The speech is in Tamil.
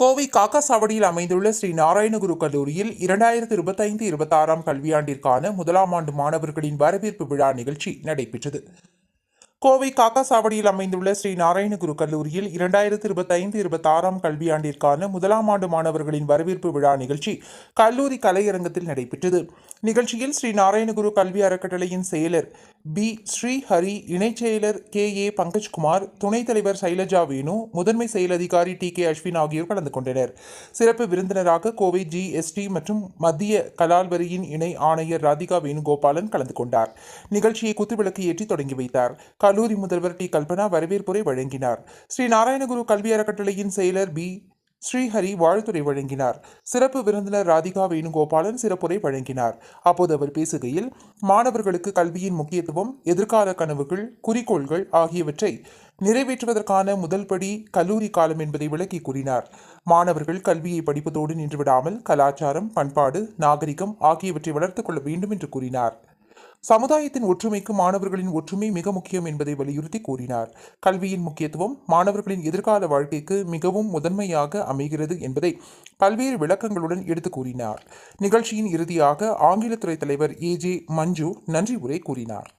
கோவை காக்காசாவடியில் அமைந்துள்ள ஸ்ரீ நாராயணகுரு கல்லூரியில் இரண்டாயிரத்து இருபத்தைந்து இருபத்தாறாம் கல்வியாண்டிற்கான முதலாம் ஆண்டு மாணவர்களின் வரவேற்பு விழா நிகழ்ச்சி நடைபெற்றது. கோவை காக்காசாவடியில் அமைந்துள்ள ஸ்ரீ நாராயணகுரு கல்லூரியில் இரண்டாயிரத்தி இருபத்தைந்து இருபத்தாறாம் கல்வியாண்டிற்கான முதலாம் ஆண்டு மாணவர்களின் வரவேற்பு விழா நிகழ்ச்சி கல்லூரி கலையரங்கத்தில் நடைபெற்றது. நிகழ்ச்சியில் ஸ்ரீ நாராயணகுரு கல்வி அறக்கட்டளையின் செயலர் பி. ஸ்ரீஹரி இணைச் செயலர் கே. ஏ. பங்கஜ்குமார் துணைத் தலைவர் சைலஜா வேணு முதன்மை செயல் அதிகாரி டி. கே. அஸ்வின் ஆகியோர் கலந்து கொண்டனர். சிறப்பு விருந்தினராக கோவை ஜிஎஸ்டி மற்றும் மத்திய கலால் வரியின் இணை ஆணையர் ராதிகா வேணுகோபாலன் கலந்து கொண்டார். நிகழ்ச்சியை குத்துவிளக்கு ஏற்றி தொடங்கி வைத்தார். கல்லூரி முதல்வர் டி. கல்பனா வரவேற்புரை வழங்கினார். ஸ்ரீ நாராயணகுரு கல்வி அறக்கட்டளையின் செயலர் பி. ஸ்ரீஹரி வாழ்த்துறை வழங்கினார். சிறப்பு விருந்தினர் ராதிகா வேணுகோபாலன் சிறப்புரை வழங்கினார். அப்போது அவர் பேசுகையில் மாணவர்களுக்கு கல்வியின் முக்கியத்துவம் எதிர்கால கனவுகள் குறிக்கோள்கள் ஆகியவற்றை நிறைவேற்றுவதற்கான முதல் படி கல்லூரி காலம் என்பதை விளக்கி கூறினார். மாணவர்கள் கல்வியை படிப்பதோடு நின்றுவிடாமல் கலாச்சாரம் பண்பாடு நாகரிகம் ஆகியவற்றை வளர்த்துக் கொள்ள வேண்டும் என்று கூறினார். சமுதாயத்தின் ஒற்றுமைக்கு மாணவர்களின் ஒற்றுமை மிக முக்கியம் என்பதை வலியுறுத்தி கூறினார். கல்வியின் முக்கியத்துவம் மாணவர்களின் எதிர்கால வாழ்க்கைக்கு மிகவும் முதன்மையாக அமைகிறது என்பதை பல்வேறு விளக்கங்களுடன் எடுத்து கூறினார். நிகழ்ச்சியின் இறுதியாக ஆங்கிலத்துறை தலைவர் ஏ ஜே மஞ்சு நன்றி உரை கூறினார்.